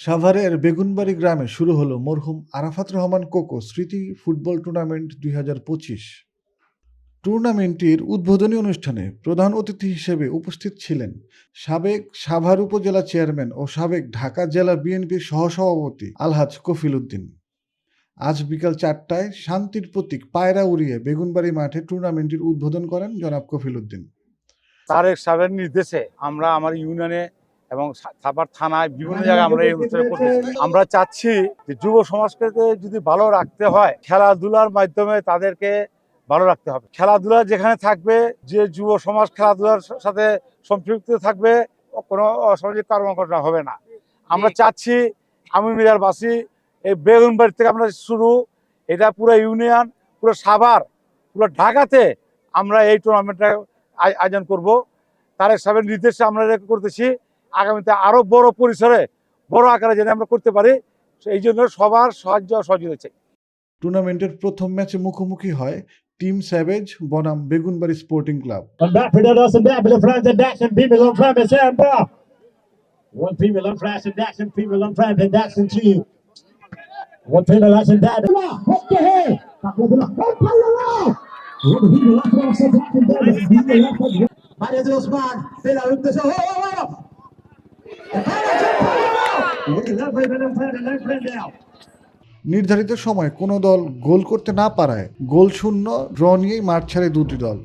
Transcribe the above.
সাভারের বেগুনবাড়ি গ্রামে শুরু হলো মরহুম আরাফাত রহমান কোকো স্মৃতি ফুটবল টুর্নামেন্ট দুই টুর্নামেন্টটির উদ্বোধনী অনুষ্ঠানে প্রধান অতিথি হিসেবে উপস্থিত ছিলেন সাবেক সাভার উপজেলা চেয়ারম্যান ও সাবেক ঢাকা জেলা বিএনপির সহসভাপতি আলহাজ কফিল উদ্দিন। আজ বিকাল চারটায় শান্তির প্রতীক পায়রা উড়িয়ে বেগুনবাড়ি মাঠে টুর্নামেন্টটির উদ্বোধন করেন জনাব কফিল উদ্দিন। তারেক সাহেবের নির্দেশে আমরা আমার ইউনিয়নে এবং সাভার থানায় বিভিন্ন জায়গায় আমরা এই অনুষ্ঠান করতেছি। আমরা চাচ্ছি যে যুব সমাজকে যদি ভালো রাখতে হয় খেলাধুলার মাধ্যমে তাদেরকে ভালো রাখতে হবে। খেলাধুলা যেখানে থাকবে যে যুব সমাজ খেলাধুলার সাথে সম্পৃক্ত থাকবে কোনো অসামাজিক কর্মকাণ্ড হবে না। আমরা চাচ্ছি আমি মিরার মিরারবাসী এই বেগুনবাড়ি থেকে আমরা শুরু এটা পুরো ইউনিয়ন পুরো সাভার পুরো ঢাকাতে আমরা এই টুর্নামেন্টটা আয়োজন করব। তার সাহেবের নির্দেশে আমরা করতেছি। আগামীতে আরও বড় পরিসরে বড় আকারে যেন আমরা করতে পারি এই জন্য সবার সাহায্য সহযোগিতা চাই টুর্নামেন্টের প্রথম ম্যাচে মুখোমুখি হয় টিম স্যাভেজ বনাম Begunbari sporting club Vai Deus, mano. Pela luta, seu. Ô, ô, ô, ô. নির্ধারিত সময় কোনো দল গোল করতে না পারায় গোল শূন্য, ড্র নিয়েই মাঠ ছাড়ে দুটি দল।